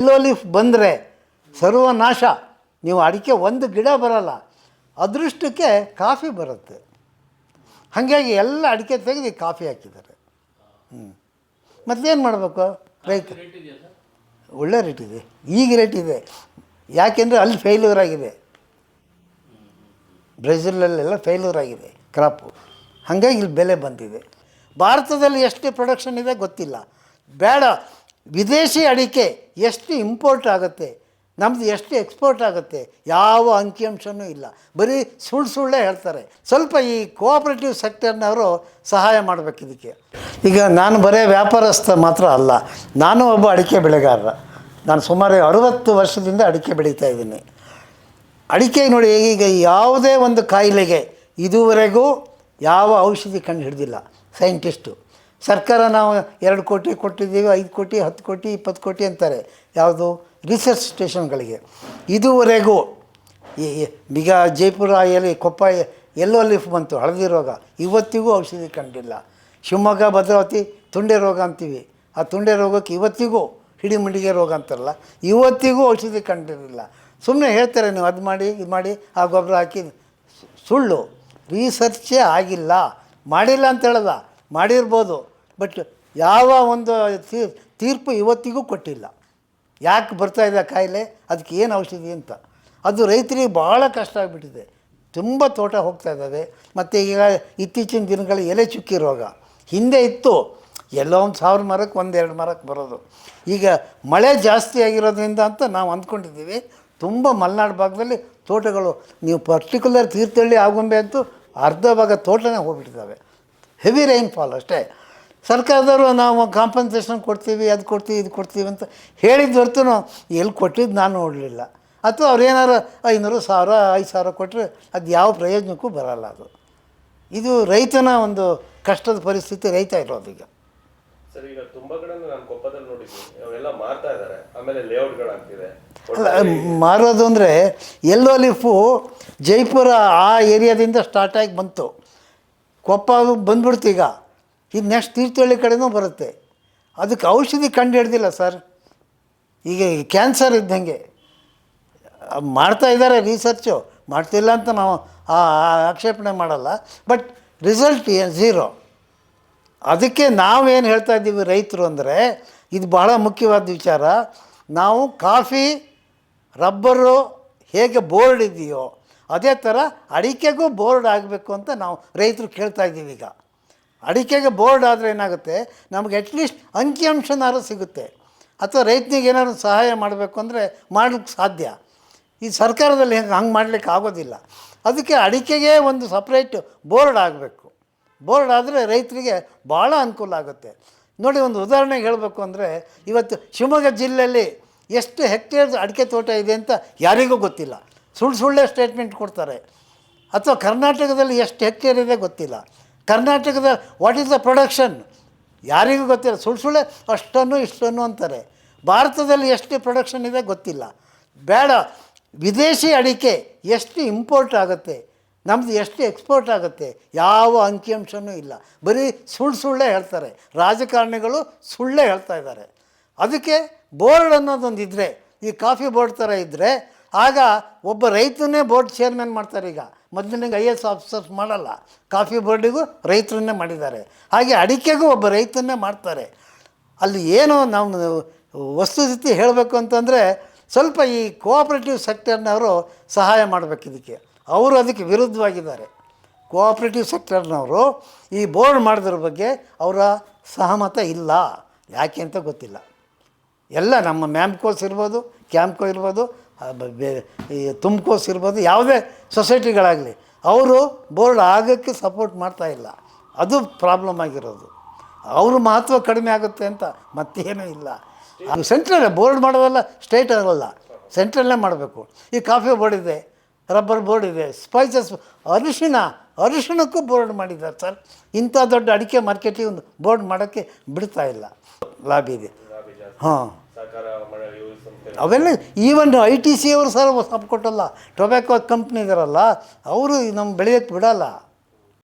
ಎಲ್ಲೋ leaf ಬಂದರೆ ಸರ್ವನಾಶ. ನೀವು ಅಡಿಕೆ ಒಂದು ಗಿಡ ಬರಲ್ಲ, ಅದೃಷ್ಟಕ್ಕೆ ಕಾಫಿ ಬರುತ್ತೆ. ಹಾಗಾಗಿ ಎಲ್ಲ ಅಡಿಕೆ ತೆಗೆದು ಕಾಫಿ ಹಾಕಿದ್ದಾರೆ. ಹ್ಞೂ ಮತ್ತೇನು ಮಾಡಬೇಕು? ರೈತ ಒಳ್ಳೆ ರೇಟ್ ಇದೆ. ಈಗ ರೇಟ್ ಇದೆ. ಯಾಕೆಂದರೆ ಅಲ್ಲಿ ಫೇಲ್ಯೂರ್ ಆಗಿದೆ. ಬ್ರೆಜಿಲಲ್ಲೆಲ್ಲ ಫೇಲ್ಯೂರ್ ಆಗಿದೆ ಕ್ರಾಪು ಹಾಗಾಗಿ ಇಲ್ಲಿ ಬೆಲೆ ಬಂದಿದೆ. ಭಾರತದಲ್ಲಿ ಎಷ್ಟು ಪ್ರೊಡಕ್ಷನ್ ಇದೆ ಗೊತ್ತಿಲ್ಲ. ಬೇಡ. ವಿದೇಶಿ ಅಡಿಕೆ ಎಷ್ಟು ಇಂಪೋರ್ಟ್ ಆಗುತ್ತೆ ನಮ್ಮದು ಎಷ್ಟು ಎಕ್ಸ್ಪೋರ್ಟ್ ಆಗುತ್ತೆ, ಯಾವ ಅಂಕಿಅಂಶನೂ ಇಲ್ಲ. ಬರೀ ಸುಳ್ಳು ಸುಳ್ಳೇ ಹೇಳ್ತಾರೆ. ಸ್ವಲ್ಪ ಈ ಕೋಆಪರೇಟಿವ್ ಸೆಕ್ಟರ್ನವರು ಸಹಾಯ ಮಾಡಬೇಕು ಇದಕ್ಕೆ. ಈಗ ನಾನು ಬರೀ ವ್ಯಾಪಾರಸ್ಥ ಮಾತ್ರ ಅಲ್ಲ, ನಾನು ಒಬ್ಬ ಅಡಿಕೆ ಬೆಳೆಗಾರ ನಾನು ಸುಮಾರು ಅರುವತ್ತು ವರ್ಷದಿಂದ ಅಡಿಕೆ ಬೆಳೀತಾ ಇದ್ದೀನಿ. ಅಡಿಕೆ ನೋಡಿ, ಈಗ ಯಾವುದೇ ಒಂದು ಕಾಯಿಲೆಗೆ ಇದುವರೆಗೂ ಯಾವ ಔಷಧಿ ಕಂಡು ಹಿಡಿದಿಲ್ಲ. ಸೈಂಟಿಸ್ಟು. ಸರ್ಕಾರ ನಾವು ಎರಡು ಕೋಟಿ ಕೊಟ್ಟಿದ್ದೀವಿ, ಐದು ಕೋಟಿ, ಹತ್ತು ಕೋಟಿ, ಇಪ್ಪತ್ತು ಕೋಟಿ ಅಂತಾರೆ. ಯಾವುದು? ರಿಸರ್ಚ್ ಸ್ಟೇಷನ್ಗಳಿಗೆ ಇದುವರೆಗೂ ಈ ಈಗ ಜೈಪುರ, ಎಲ್ಲಿ ಕೊಪ್ಪ, ಎಲ್ಲೋ ಲೀಫ್ ಬಂತು, ಹಳದಿ ರೋಗ. ಇವತ್ತಿಗೂ ಔಷಧಿ ಕಂಡಿಲ್ಲ. ಶಿವಮೊಗ್ಗ, ಭದ್ರಾವತಿ, ತುಂಡೆ ರೋಗ ಅಂತೀವಿ. ಆ ತುಂಡೆ ರೋಗಕ್ಕೆ ಇವತ್ತಿಗೂ ಹಿಡಿಮಿಡಿಗೆ ರೋಗ ಅಂತಾರಲ್ಲ, ಇವತ್ತಿಗೂ ಔಷಧಿ ಕಂಡಿರಲಿಲ್ಲ. ಸುಮ್ಮನೆ ಹೇಳ್ತಾರೆ ನೀವು, ಅದು ಮಾಡಿ, ಇದು ಮಾಡಿ, ಆ ಗೊಬ್ಬರ ಹಾಕಿ ಸುಳ್ಳು. ರೀಸರ್ಚೇ ಆಗಿಲ್ಲ. ಮಾಡಿಲ್ಲ ಅಂತ ಹೇಳಲ್ಲ. ಮಾಡಿರ್ಬೋದು. ಬಟ್ ಯಾವ ಒಂದು ತೀರ್ ತೀರ್ಪು ಇವತ್ತಿಗೂ ಕೊಟ್ಟಿಲ್ಲ. ಯಾಕೆ ಬರ್ತಾ ಇದೆ ಕಾಯಿಲೆ? ಅದಕ್ಕೆ ಏನು ಔಷಧಿ ಅಂತ. ಅದು ರೈತರಿಗೆ ಭಾಳ ಕಷ್ಟ ಆಗಿಬಿಟ್ಟಿದೆ. ತುಂಬ ತೋಟ ಹೋಗ್ತಾ ಇದ್ದಾವೆ. ಮತ್ತು ಈಗ ಇತ್ತೀಚಿನ ದಿನಗಳ ಎಲೆ ಚುಕ್ಕಿ ರೋಗ. ಹಿಂದೆ ಇತ್ತು. ಎಲ್ಲೋ ಒಂದು ಸಾವಿರ ಮರಕ್ಕೆ ಒಂದೆರಡು ಮರಕ್ಕೆ ಬರೋದು. ಈಗ ಮಳೆ ಜಾಸ್ತಿ ಆಗಿರೋದ್ರಿಂದ ಅಂತ ನಾವು ಅಂದ್ಕೊಂಡಿದ್ದೀವಿ. ತುಂಬ ಮಲೆನಾಡು ಭಾಗದಲ್ಲಿ ತೋಟಗಳು, ನೀವು ಪರ್ಟಿಕ್ಯುಲರ್ ತೀರ್ಥಹಳ್ಳಿ ಆಗುಂಬೆ ಅಂತೂ ಅರ್ಧ ಭಾಗ ತೋಟನೇ ಹೋಗ್ಬಿಟ್ಟಿದ್ದಾವೆ. ಹೆವಿ ರೈನ್ಫಾಲ್ ಅಷ್ಟೇ. ಸರ್ಕಾರದವರು ನಾವು ಕಾಂಪನ್ಸೇಷನ್ ಕೊಡ್ತೀವಿ ಅದು ಕೊಡ್ತೀವಿ ಇದು ಕೊಡ್ತೀವಿ ಅಂತ ಹೇಳಿದ ಹೊರತು ಎಲ್ಲಿ ಕೊಟ್ಟಿದ್ದು ನಾನು ನೋಡಲಿಲ್ಲ. ಅಥವಾ ಅವ್ರು ಏನಾರು ಐನೂರು ಸಾವಿರ ಐದು ಸಾವಿರ ಕೊಟ್ಟರೆ ಅದು ಯಾವ ಪ್ರಯೋಜನಕ್ಕೂ ಬರಲ್ಲ ಅದು. ಇದು ರೈತನ ಒಂದು ಕಷ್ಟದ ಪರಿಸ್ಥಿತಿ ರೈತ ಇರೋದು ಈಗ. ಸರ್ ಈಗ ತುಂಬಾ ಕಡೆ ನಾನು ಕೊಪ್ಪದಲ್ಲಿ ನೋಡಿದ್ದೀನಿ. ಮಾರ್ತಾ ಇದ್ದಾರೆ ಆಮೇಲೆ ಲೇಔಟ್ಗಳಾಗ್ತಿದೆ ಅಲ್ಲ ಮಾರೋದು ಅಂದರೆ ಎಲ್ಲೋ ಲಿಫು ಜೈಪುರ ಆ ಏರಿಯಾದಿಂದ ಸ್ಟಾರ್ಟ್ ಆಗಿ ಬಂತು. ಕೊಪ್ಪ ಅದು ಬಂದ್ಬಿಡ್ತು ಈಗ. ಈಗ ನೆಕ್ಸ್ಟ್ ತೀರ್ಥಹಳ್ಳಿ ಕಡೆನೂ ಬರುತ್ತೆ. ಅದಕ್ಕೆ ಔಷಧಿ ಕಂಡು ಹಿಡ್ದಿಲ್ಲ ಸರ್. ಈಗ ಕ್ಯಾನ್ಸರ್ ಇದ್ದಂಗೆ. ಮಾಡ್ತಾ ಇದ್ದಾರೆ ರಿಸರ್ಚು ಮಾಡ್ತಿಲ್ಲ ಅಂತ ನಾವು ಆ ಆಕ್ಷೇಪಣೆ ಮಾಡಲ್ಲ. ಬಟ್ ರಿಸಲ್ಟ್ ಏನು ಝೀರೋ ಅದಕ್ಕೆ ನಾವೇನು ಹೇಳ್ತಾ ಇದ್ದೀವಿ ರೈತರು ಅಂದರೆ, ಇದು ಬಹಳ ಮುಖ್ಯವಾದ ವಿಚಾರ. ನಾವು ಕಾಫಿ, ರಬ್ಬರು ಹೇಗೆ ಬೋರ್ಡ್ ಇದೆಯೋ, ಅದೇ ಥರ ಅಡಿಕೆಗೂ ಬೋರ್ಡ್ ಆಗಬೇಕು ಅಂತ ನಾವು ರೈತರು ಕೇಳ್ತಾ ಇದ್ದೀವಿ ಈಗ. ಅಡಿಕೆಗೆ ಬೋರ್ಡ್ ಆದರೆ ಏನಾಗುತ್ತೆ? ನಮಗೆ ಅಟ್ಲೀಸ್ಟ್ ಅಂಕಿಅಂಶನಾರು ಸಿಗುತ್ತೆ. ಅಥವಾ ರೈತನಿಗೆ ಏನಾದ್ರು ಸಹಾಯ ಮಾಡಬೇಕು ಅಂದರೆ ಮಾಡಲಿಕ್ಕೆ ಸಾಧ್ಯ. ಈ ಸರ್ಕಾರದಲ್ಲಿ ಹೆಂಗೆ ಹಂಗೆ ಮಾಡ್ಲಿಕ್ಕೆ ಆಗೋದಿಲ್ಲ. ಅದಕ್ಕೆ ಅಡಿಕೆಗೆ ಒಂದು ಸಪ್ರೇಟ್ ಬೋರ್ಡ್ ಆಗಬೇಕು. ಬೋರ್ಡ್ ಆದರೆ ರೈತರಿಗೆ ಭಾಳ ಅನುಕೂಲ ಆಗುತ್ತೆ. ನೋಡಿ, ಒಂದು ಉದಾಹರಣೆಗೆ ಹೇಳಬೇಕು ಅಂದರೆ, ಇವತ್ತು ಶಿವಮೊಗ್ಗ ಜಿಲ್ಲೆಯಲ್ಲಿ ಎಷ್ಟು ಹೆಕ್ಟೇರ್ ಅಡಿಕೆ ತೋಟ ಇದೆ ಅಂತ ಯಾರಿಗೂ ಗೊತ್ತಿಲ್ಲ. ಸುಳ್ಳು ಸುಳ್ಳೆ ಸ್ಟೇಟ್ಮೆಂಟ್ ಕೊಡ್ತಾರೆ. ಅಥವಾ ಕರ್ನಾಟಕದಲ್ಲಿ ಎಷ್ಟು ಹೆಕ್ಟೇರ್ ಇದೆ ಗೊತ್ತಿಲ್ಲ. ಕರ್ನಾಟಕದ ವಾಟ್ ಈಸ್ ದ ಪ್ರೊಡಕ್ಷನ್ ಯಾರಿಗೂ ಗೊತ್ತಿಲ್ಲ. ಸುಳ್ಳು ಸುಳ್ಳೆ, ಅಷ್ಟನ್ನು ಇಷ್ಟನ್ನು ಅಂತಾರೆ. ಭಾರತದಲ್ಲಿ ಎಷ್ಟು ಪ್ರೊಡಕ್ಷನ್ ಇದೆ ಗೊತ್ತಿಲ್ಲ. ಬೇಡ. ವಿದೇಶಿ ಅಡಿಕೆ ಎಷ್ಟು ಇಂಪೋರ್ಟ್ ಆಗುತ್ತೆ? ನಮ್ಮದು ಎಷ್ಟು ಎಕ್ಸ್ಪೋರ್ಟ್ ಆಗುತ್ತೆ? ಯಾವ ಅಂಕಿಅಂಶನೂ ಇಲ್ಲ. ಬರೀ ಸುಳ್ಳು ಸುಳ್ಳೇ ಹೇಳ್ತಾರೆ. ರಾಜಕಾರಣಿಗಳು ಸುಳ್ಳೇ ಹೇಳ್ತಾ ಇದ್ದಾರೆ. ಅದಕ್ಕೆ ಬೋರ್ಡ್ ಅನ್ನೋದೊಂದು ಇದ್ದರೆ ಈ ಕಾಫಿ ಬೋರ್ಡ್ ಥರ ಇದ್ದರೆ ಆಗ ಒಬ್ಬ ರೈತನೇ ಬೋರ್ಡ್ ಚೇರ್ಮನ್ ಮಾಡ್ತಾರೆ ಈಗ. ಮೊದಲನೇ ಐ ಎಸ್ ಆಫೀಸರ್ಸ್ ಮಾಡಲ್ಲ. ಕಾಫಿ ಬೋರ್ಡಿಗೂ ರೈತರನ್ನೇ ಮಾಡಿದ್ದಾರೆ. ಹಾಗೆ ಅಡಿಕೆಗೂ ಒಬ್ಬ ರೈತನ್ನೇ ಮಾಡ್ತಾರೆ. ಅಲ್ಲಿ ಏನು ನಾವು ವಸ್ತುಸ್ಥಿತಿ ಹೇಳಬೇಕು ಅಂತಂದರೆ ಸ್ವಲ್ಪ ಈ ಕೋಆಪ್ರೇಟಿವ್ ಸೆಕ್ಟರ್ನವರು ಸಹಾಯ ಮಾಡಬೇಕು ಇದಕ್ಕೆ. ಅವರು ಅದಕ್ಕೆ ವಿರುದ್ಧವಾಗಿದ್ದಾರೆ. ಕೋಆಪ್ರೇಟಿವ್ ಸೆಕ್ಟರ್ನವರು ಈ ಬೋರ್ಡ್ ಮಾಡಿದ್ರ ಬಗ್ಗೆ ಅವರ ಸಹಮತ ಇಲ್ಲ. ಯಾಕೆ ಅಂತ ಗೊತ್ತಿಲ್ಲ. ಎಲ್ಲ ನಮ್ಮ ಮ್ಯಾಮ್ಕೋಸ್ ಇರ್ಬೋದು ಕ್ಯಾಂಪ್ಕೋ ಇರ್ಬೋದು ಈ ತುಮ್ಕೋಸ್ ಇರ್ಬೋದು ಯಾವುದೇ ಸೊಸೈಟಿಗಳಾಗಲಿ ಅವರು ಬೋರ್ಡ್ ಆಗೋಕ್ಕೆ ಸಪೋರ್ಟ್ ಮಾಡ್ತಾ ಇಲ್ಲ. ಅದು ಪ್ರಾಬ್ಲಮ್ ಆಗಿರೋದು. ಅವ್ರ ಮಹತ್ವ ಕಡಿಮೆ ಆಗುತ್ತೆ ಅಂತ ಮತ್ತೇನೂ ಇಲ್ಲ. ಅದು ಸೆಂಟ್ರಲ್ ಬೋರ್ಡ್ ಮಾಡೋದಲ್ಲ ಸ್ಟೇಟ್ ಅಲ್ಲ ಸೆಂಟ್ರಲ್ಲೇ ಮಾಡಬೇಕು. ಈ ಕಾಫಿ ಬೋರ್ಡ್ ಇದೆ ರಬ್ಬರ್ ಬೋರ್ಡ್ ಇದೆ ಸ್ಪೈಸಸ್ ಅರಿಶಿನ ಅರಿಶಿಣಕ್ಕೂ ಬೋರ್ಡ್ ಮಾಡಿದ್ದಾರೆ ಸರ್. ಇಂಥ ದೊಡ್ಡ ಅಡಿಕೆ ಮಾರ್ಕೆಟಿಗೆ ಒಂದು ಬೋರ್ಡ್ ಮಾಡೋಕ್ಕೆ ಬಿಡ್ತಾ ಇಲ್ಲ. ಲಾಬಿ ಇದೆ. ಹಾಂ. ಅವೆಲ್ಲ ಈವನ್ ಐ ಟಿ ಸಿ ಅವರು ಸರ್ ಕೊಟ್ಟಲ್ಲ. ಟೊಬ್ಯಾಕೋ ಕಂಪ್ನಿ ಇದಾರಲ್ಲ, ಅವರು ನಮ್ಮ ಬೆಳೆಯೋಕ್ಕೆ ಬಿಡಲ್ಲ.